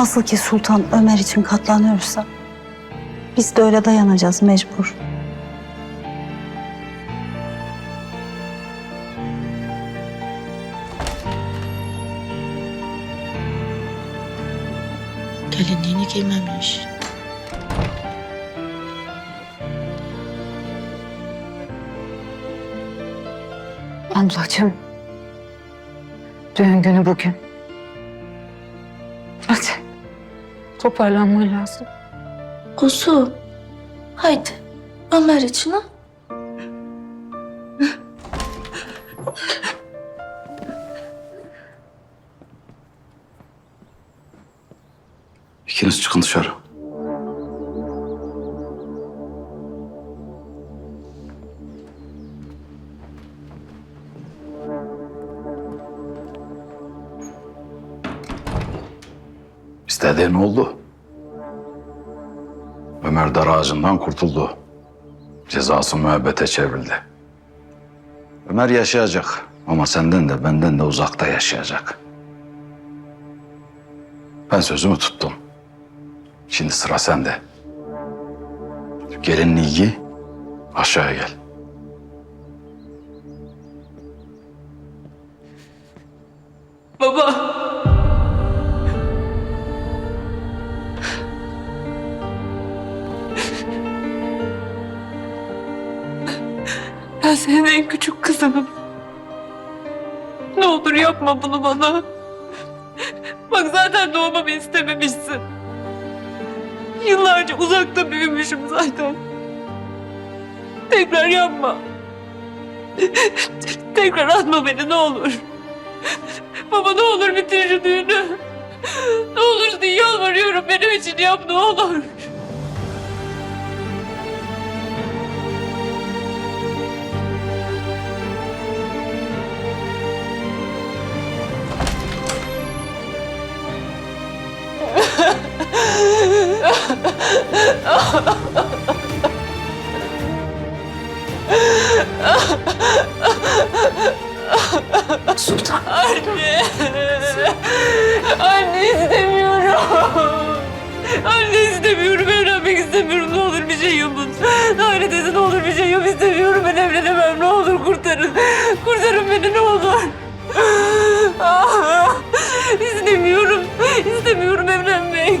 Nasıl ki Sultan Ömer için katlanıyorsa biz de öyle dayanacağız mecbur. Gelinliğini giymemiş. Ablacığım. Düğün günü bugün. Toparlanman lazım. Kuzu. Haydi. Ömer için ha. İkiniz çıkın dışarı. İstediğin oldu. Ömer dar ağacından kurtuldu. Cezası müebbete çevrildi. Ömer yaşayacak ama senden de benden de uzakta yaşayacak. Ben sözümü tuttum. Şimdi sıra sende. Gelinliği giy, aşağıya gel. Baba. Ben senin en küçük kızınım. Ne olur yapma bunu bana. Bak zaten doğmamı istememişsin. Yıllarca uzakta büyümüşüm zaten. Tekrar yapma. Tekrar atma beni ne olur. Baba ne olur bitir şu düğünü. Ne olursun yalvarıyorum benim için yap ne olur. Sultan. Anne. Anne istemiyorum. Anne istemiyorum. Evlenmek istemiyorum. Ne olur bir şey yapın. Naire dedi ne olur bir şey yap. istemiyorum. Ben evlenemem. Ne olur kurtarın. Kurtarın beni ne olur. Ah, istemiyorum. İstemiyorum evlenmek.